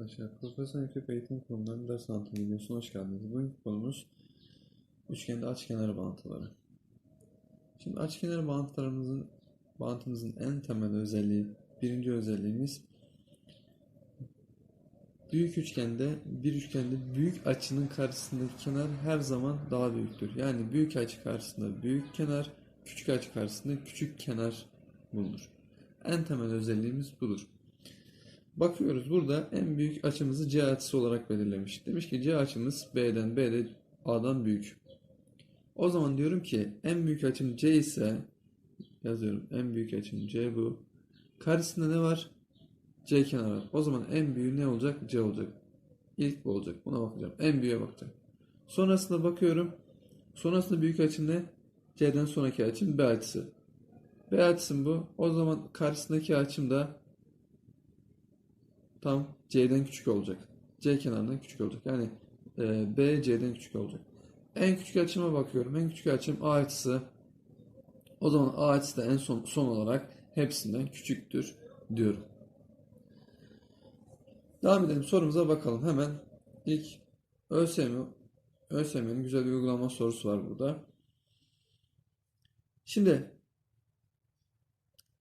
arkadaşlar. Profesyonel Ekrep Eğitim Kurumu'ndan ders anlatım videosuna hoş geldiniz. Bugünkü konumuz üçgende açkenar bağıntıları. Şimdi açkenar bağıntılarımızın bağıntımızın en temel özelliği, birinci özelliğimiz büyük üçgende bir üçgende büyük açının karşısındaki kenar her zaman daha büyüktür. Yani büyük açı karşısında büyük kenar, küçük açı karşısında küçük kenar bulunur. En temel özelliğimiz budur. Bakıyoruz burada en büyük açımızı C açısı olarak belirlemiş. Demiş ki C açımız B'den B'de A'dan büyük. O zaman diyorum ki en büyük açım C ise yazıyorum en büyük açım C bu. Karşısında ne var? C kenarı var. O zaman en büyüğü ne olacak? C olacak. İlk bu olacak. Buna bakacağım. En büyüğe bakacağım. Sonrasında bakıyorum. Sonrasında büyük açım ne? C'den sonraki açım B açısı. B açısım bu. O zaman karşısındaki açım da tam C'den küçük olacak. C kenarından küçük olacak. Yani e, B C'den küçük olacak. En küçük açıma bakıyorum. En küçük açım A açısı. O zaman A açısı da en son, son olarak hepsinden küçüktür diyorum. Devam edelim sorumuza bakalım. Hemen ilk ÖSYM ÖSYM'nin güzel bir uygulama sorusu var burada. Şimdi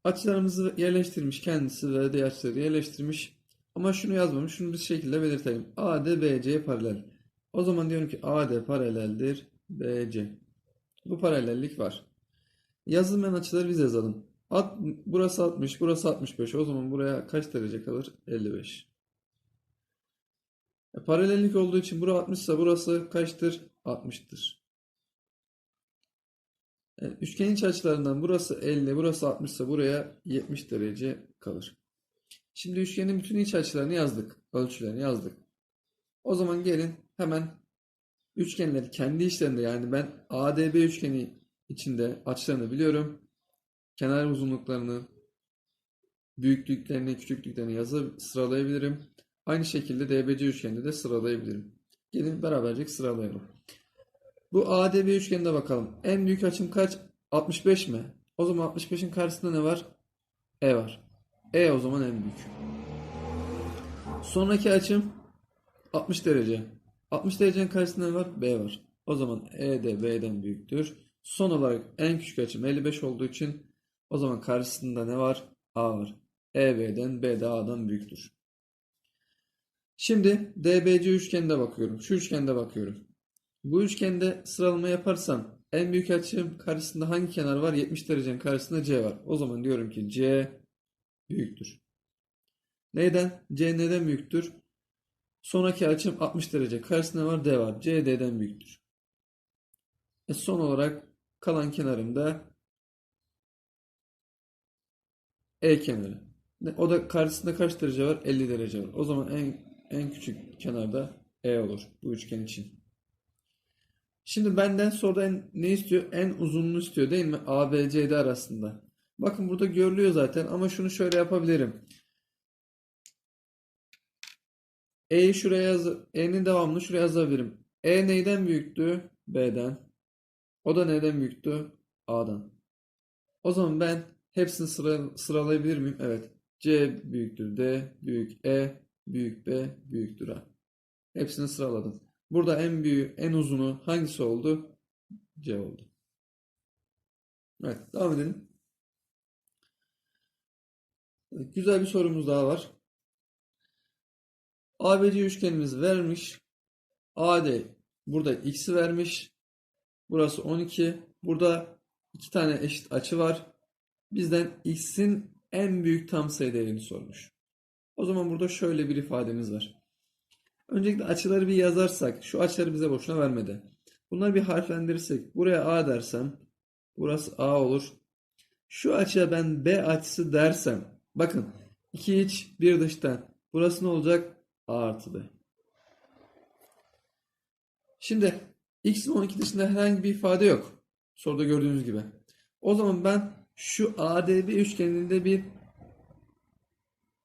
açılarımızı yerleştirmiş kendisi ve diğer açıları yerleştirmiş. Ama şunu yazmamış. Şunu bir şekilde belirtelim. AD BC paralel. O zaman diyorum ki AD paraleldir BC. Bu paralellik var. Yazılmayan açıları biz yazalım. At, burası 60, burası 65. O zaman buraya kaç derece kalır? 55. E, paralellik olduğu için bura 60 ise burası kaçtır? 60'tır. E, üçgen iç açılarından burası 50, burası 60 ise buraya 70 derece kalır. Şimdi üçgenin bütün iç açılarını yazdık. Ölçülerini yazdık. O zaman gelin hemen üçgenleri kendi içlerinde yani ben ADB üçgeni içinde açılarını biliyorum. Kenar uzunluklarını, büyüklüklerini, küçüklüklerini yazıp sıralayabilirim. Aynı şekilde DBC üçgeninde de sıralayabilirim. Gelin beraberce sıralayalım. Bu ADB üçgenine bakalım. En büyük açım kaç? 65 mi? O zaman 65'in karşısında ne var? E var. E o zaman en büyük. Sonraki açım 60 derece. 60 derecenin karşısında ne var? B var. O zaman E de B'den büyüktür. Son olarak en küçük açım 55 olduğu için o zaman karşısında ne var? A var. E B'den B de A'dan büyüktür. Şimdi DBC üçgenine bakıyorum. Şu üçgende bakıyorum. Bu üçgende sıralama yaparsam en büyük açım karşısında hangi kenar var? 70 derecenin karşısında C var. O zaman diyorum ki C büyüktür. Neyden? C neden büyüktür? Sonraki açım 60 derece. Karşısında var? D var. C D'den büyüktür. E son olarak kalan kenarımda E kenarı. O da karşısında kaç derece var? 50 derece var. O zaman en en küçük kenarda E olur bu üçgen için. Şimdi benden soruda en, ne istiyor? En uzunluğunu istiyor değil mi? A, B, C, D arasında. Bakın burada görülüyor zaten ama şunu şöyle yapabilirim. E'yi şuraya yaz, E'nin devamını şuraya yazabilirim. E neyden büyüktü? B'den. O da neyden büyüktü? A'dan. O zaman ben hepsini sıra, sıralayabilir miyim? Evet. C büyüktür D, büyük E, büyük B, büyüktür A. Hepsini sıraladım. Burada en büyüğü, en uzunu hangisi oldu? C oldu. Evet, devam edelim. Güzel bir sorumuz daha var. ABC üçgenimiz vermiş. AD burada x'i vermiş. Burası 12. Burada iki tane eşit açı var. Bizden x'in en büyük tam sayı değerini sormuş. O zaman burada şöyle bir ifademiz var. Öncelikle açıları bir yazarsak, şu açıları bize boşuna vermedi. Bunları bir harflendirirsek, buraya A dersem, burası A olur. Şu açıya ben B açısı dersem, bakın iki iç bir dıştan, burası ne olacak? A artı B. Şimdi x'in 12 dışında herhangi bir ifade yok. Soruda gördüğünüz gibi. O zaman ben şu ADB üçgeninde bir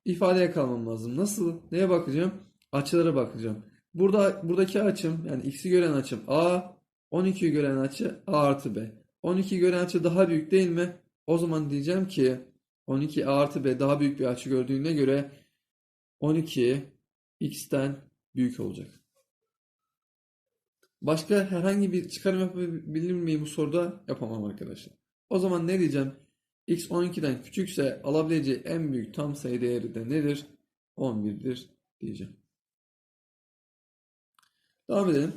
ifadeye kalmam lazım. Nasıl? Neye bakacağım? Açılara bakacağım. Burada buradaki açım yani x'i gören açım A, 12'yi gören açı A artı B. 12'yi gören açı daha büyük değil mi? O zaman diyeceğim ki 12 A artı B daha büyük bir açı gördüğüne göre 12 x'ten büyük olacak. Başka herhangi bir çıkarım yapabilir miyim bu soruda? Yapamam arkadaşlar. O zaman ne diyeceğim? x 12'den küçükse alabileceği en büyük tam sayı değeri de nedir? 11'dir diyeceğim. Devam edelim.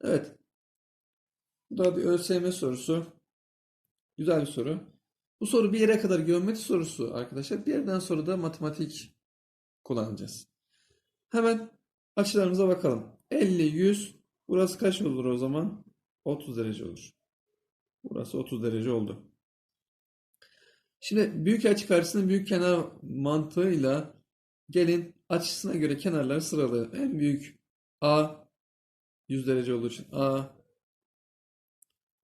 Evet. Bu da bir ÖSYM sorusu. Güzel bir soru. Bu soru bir yere kadar geometri sorusu arkadaşlar. Bir yerden sonra da matematik kullanacağız. Hemen açılarımıza bakalım. 50, 100. Burası kaç olur o zaman? 30 derece olur. Burası 30 derece oldu. Şimdi büyük açı karşısında büyük kenar mantığıyla gelin açısına göre kenarları sıralayalım. En büyük A 100 derece olduğu için A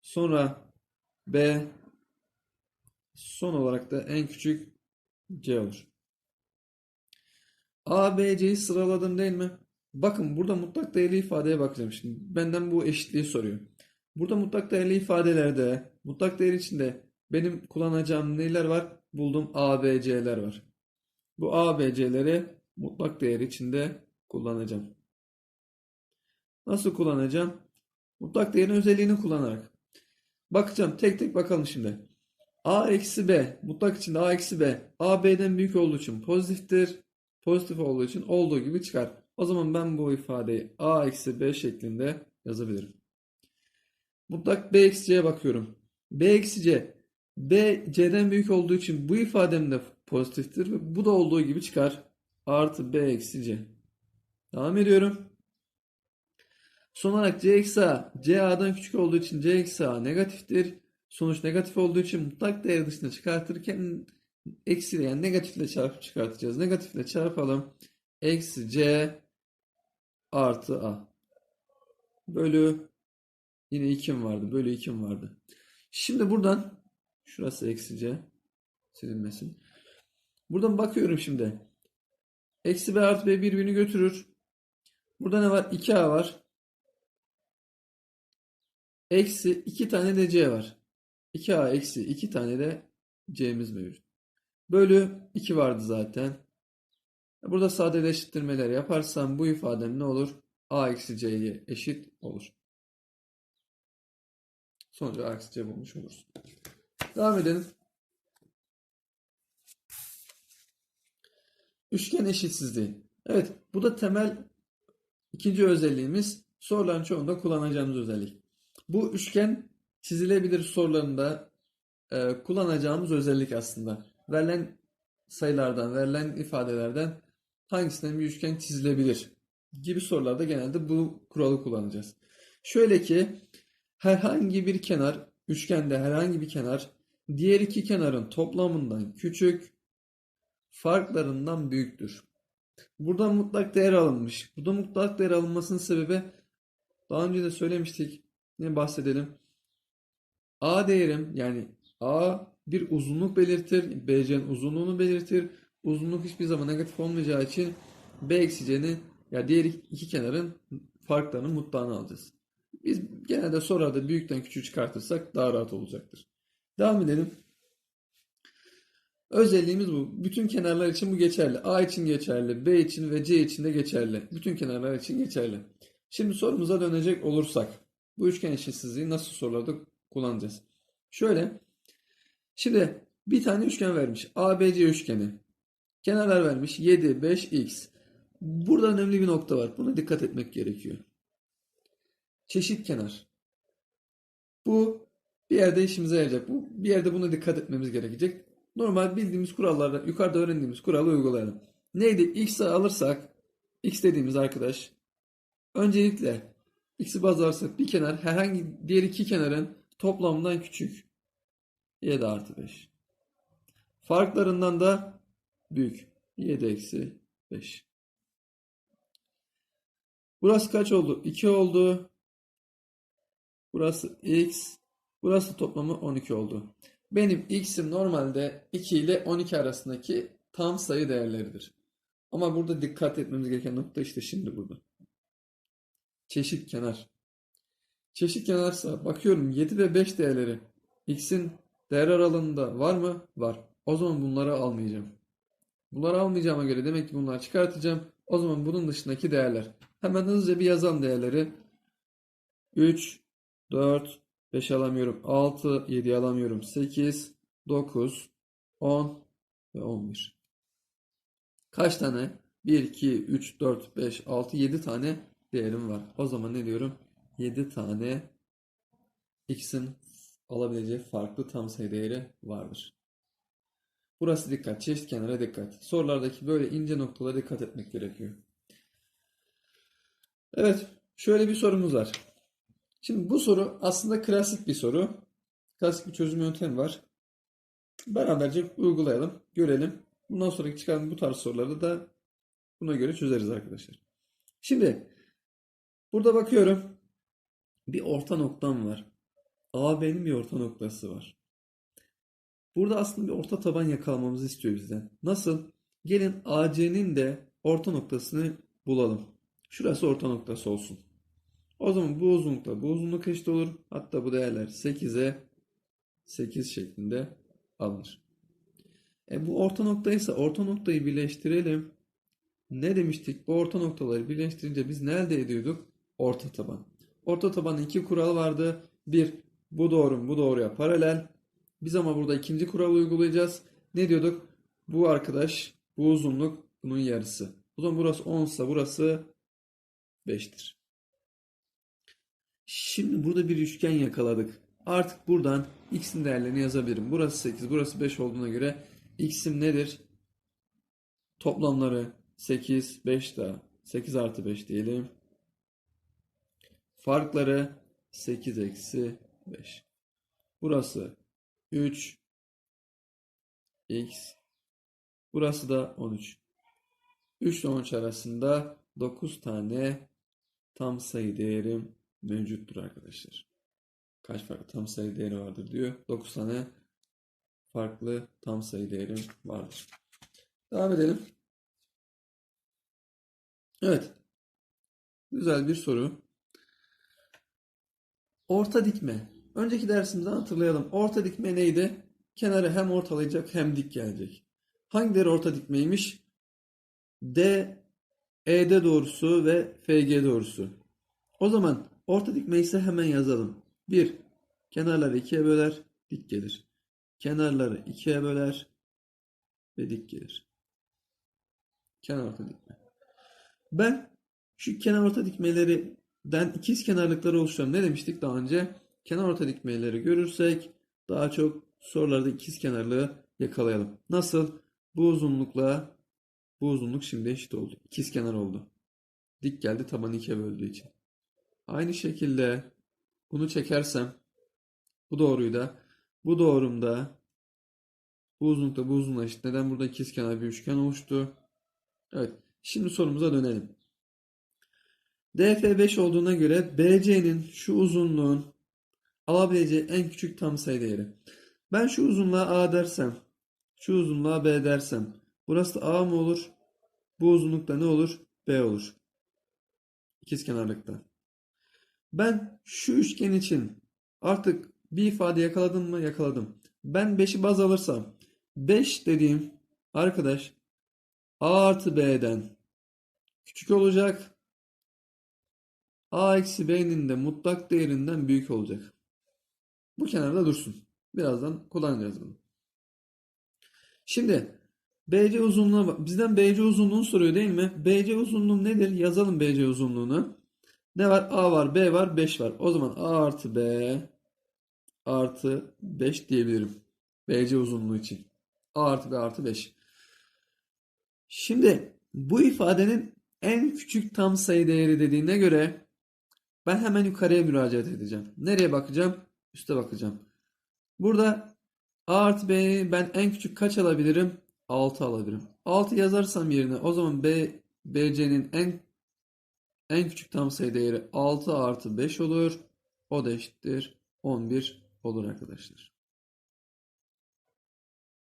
sonra B son olarak da en küçük C olur. A, B, C'yi sıraladım değil mi? Bakın burada mutlak değerli ifadeye bakacağım şimdi. Benden bu eşitliği soruyor. Burada mutlak değerli ifadelerde mutlak değer içinde benim kullanacağım neler var? Buldum A, B, C'ler var. Bu A, B, C'leri mutlak değer içinde kullanacağım. Nasıl kullanacağım? Mutlak değerin özelliğini kullanarak. Bakacağım tek tek bakalım şimdi. A eksi B mutlak içinde A eksi B A B'den büyük olduğu için pozitiftir. Pozitif olduğu için olduğu gibi çıkar. O zaman ben bu ifadeyi A eksi B şeklinde yazabilirim. Mutlak B eksi C'ye bakıyorum. B eksi C B C'den büyük olduğu için bu ifadem de pozitiftir ve bu da olduğu gibi çıkar. Artı B eksi C. Devam ediyorum. Son olarak C eksi A, C A'dan küçük olduğu için C eksi A negatiftir. Sonuç negatif olduğu için mutlak değer dışına çıkartırken eksiyle yani negatifle çarpıp çıkartacağız. Negatifle çarpalım. Eksi C artı A. Bölü yine 2'm vardı. Bölü 2'm vardı. Şimdi buradan şurası eksi C silinmesin. Buradan bakıyorum şimdi. Eksi B artı B birbirini götürür. Burada ne var? 2A var. Eksi 2 tane de C var. 2A eksi 2 tane de C'miz mevcut. Bölü 2 vardı zaten. Burada sadeleştirmeler yaparsam bu ifadem ne olur? A eksi C'ye eşit olur. Sonucu A eksi C bulmuş oluruz. Devam edelim. Üçgen eşitsizliği. Evet, bu da temel ikinci özelliğimiz. Soruların çoğunda kullanacağımız özellik. Bu üçgen çizilebilir sorularında e, kullanacağımız özellik aslında. Verilen sayılardan, verilen ifadelerden hangisinden bir üçgen çizilebilir gibi sorularda genelde bu kuralı kullanacağız. Şöyle ki herhangi bir kenar, üçgende herhangi bir kenar diğer iki kenarın toplamından küçük, farklarından büyüktür. Burada mutlak değer alınmış. Burada mutlak değer alınmasının sebebi daha önce de söylemiştik. Ne bahsedelim? A değerim yani A bir uzunluk belirtir. BC'nin uzunluğunu belirtir. Uzunluk hiçbir zaman negatif olmayacağı için B eksi C'nin ya diğer iki kenarın farklarının mutlağını alacağız. Biz genelde sorularda büyükten küçüğü çıkartırsak daha rahat olacaktır. Devam edelim. Özelliğimiz bu. Bütün kenarlar için bu geçerli. A için geçerli, B için ve C için de geçerli. Bütün kenarlar için geçerli. Şimdi sorumuza dönecek olursak bu üçgen eşitsizliği nasıl sorularda kullanacağız? Şöyle. Şimdi bir tane üçgen vermiş. ABC üçgeni. Kenarlar vermiş. 7, 5, x. Burada önemli bir nokta var. Buna dikkat etmek gerekiyor. Çeşit kenar. Bu bir yerde işimize yarayacak. Bu bir yerde buna dikkat etmemiz gerekecek. Normal bildiğimiz kurallardan yukarıda öğrendiğimiz kuralı uygulayalım. Neydi? X'i alırsak x dediğimiz arkadaş öncelikle x'i baz alırsak bir kenar herhangi diğer iki kenarın toplamından küçük. 7 artı 5. Farklarından da büyük. 7 eksi 5. Burası kaç oldu? 2 oldu. Burası x. Burası toplamı 12 oldu. Benim x'im normalde 2 ile 12 arasındaki tam sayı değerleridir. Ama burada dikkat etmemiz gereken nokta işte şimdi burada. Çeşit kenar. Çeşit kenarsa bakıyorum 7 ve 5 değerleri x'in değer aralığında var mı? Var. O zaman bunları almayacağım. Bunları almayacağıma göre demek ki bunları çıkartacağım. O zaman bunun dışındaki değerler. Hemen hızlıca bir yazalım değerleri. 3, 4, 5 alamıyorum. 6, 7 alamıyorum. 8, 9, 10 ve 11. Kaç tane? 1, 2, 3, 4, 5, 6, 7 tane değerim var. O zaman ne diyorum? 7 tane x'in alabileceği farklı tam sayı değeri vardır. Burası dikkat. Çeşit kenara dikkat. Sorulardaki böyle ince noktalara dikkat etmek gerekiyor. Evet. Şöyle bir sorumuz var. Şimdi bu soru aslında klasik bir soru. Klasik bir çözüm yöntemi var. Beraberce uygulayalım, görelim. Bundan sonraki çıkan bu tarz soruları da buna göre çözeriz arkadaşlar. Şimdi burada bakıyorum. Bir orta noktam var. AB'nin bir orta noktası var. Burada aslında bir orta taban yakalamamızı istiyor bizden. Nasıl? Gelin AC'nin de orta noktasını bulalım. Şurası orta noktası olsun. O zaman bu uzunlukla bu uzunluk eşit olur. Hatta bu değerler 8'e 8 şeklinde alınır. E bu orta noktaysa orta noktayı birleştirelim. Ne demiştik? Bu orta noktaları birleştirince biz ne elde ediyorduk? Orta taban. Orta tabanın iki kural vardı. Bir, bu doğru bu doğruya paralel. Biz ama burada ikinci kuralı uygulayacağız. Ne diyorduk? Bu arkadaş, bu uzunluk bunun yarısı. O zaman burası 10 ise burası 5'tir. Şimdi burada bir üçgen yakaladık. Artık buradan x'in değerlerini yazabilirim. Burası 8, burası 5 olduğuna göre x'im nedir? Toplamları 8, 5 daha. 8 artı 5 diyelim. Farkları 8 eksi 5. Burası 3 x. Burası da 13. 3 ile 13 arasında 9 tane tam sayı değerim mevcuttur arkadaşlar. Kaç farklı tam sayı değeri vardır diyor. 9 tane farklı tam sayı değerim vardır. Devam edelim. Evet. Güzel bir soru. Orta dikme. Önceki dersimizden hatırlayalım. Orta dikme neydi? Kenarı hem ortalayacak hem dik gelecek. Hangileri orta dikmeymiş? D, ED doğrusu ve FG doğrusu. O zaman orta dikme ise hemen yazalım. 1. Kenarları ikiye böler, dik gelir. Kenarları ikiye böler ve dik gelir. Kenar orta dikme. Ben şu kenar orta dikmelerden ikiz kenarlıkları oluşturan ne demiştik daha önce? Kenar orta dikmeleri görürsek daha çok sorularda ikiz kenarlığı yakalayalım. Nasıl? Bu uzunlukla bu uzunluk şimdi eşit oldu. İkiz kenar oldu. Dik geldi tabanı ikiye böldüğü için. Aynı şekilde bunu çekersem bu doğruyu da bu doğrumda bu uzunlukla bu uzunluğa eşit. Neden burada ikiz kenar bir üçgen oluştu? Evet. Şimdi sorumuza dönelim. DF 5 olduğuna göre BC'nin şu uzunluğun alabileceği en küçük tam sayı değeri. Ben şu uzunluğa A dersem, şu uzunluğa B dersem, burası da A mı olur? Bu uzunlukta ne olur? B olur. İkizkenarlıkta. Ben şu üçgen için artık bir ifade yakaladım mı? Yakaladım. Ben 5'i baz alırsam 5 dediğim arkadaş A artı B'den küçük olacak. A eksi B'nin de mutlak değerinden büyük olacak. Bu kenarda dursun. Birazdan kullanacağız bunu. Şimdi BC uzunluğu bizden BC uzunluğunu soruyor değil mi? BC uzunluğu nedir? Yazalım BC uzunluğunu. Ne var? A var, B var, 5 var. O zaman A artı B artı 5 diyebilirim. BC uzunluğu için. A artı B artı 5. Şimdi bu ifadenin en küçük tam sayı değeri dediğine göre ben hemen yukarıya müracaat edeceğim. Nereye bakacağım? Üste bakacağım. Burada A artı B'yi ben en küçük kaç alabilirim? 6 alabilirim. 6 yazarsam yerine o zaman B, BC'nin en en küçük tam sayı değeri 6 artı 5 olur. O da eşittir 11 olur arkadaşlar.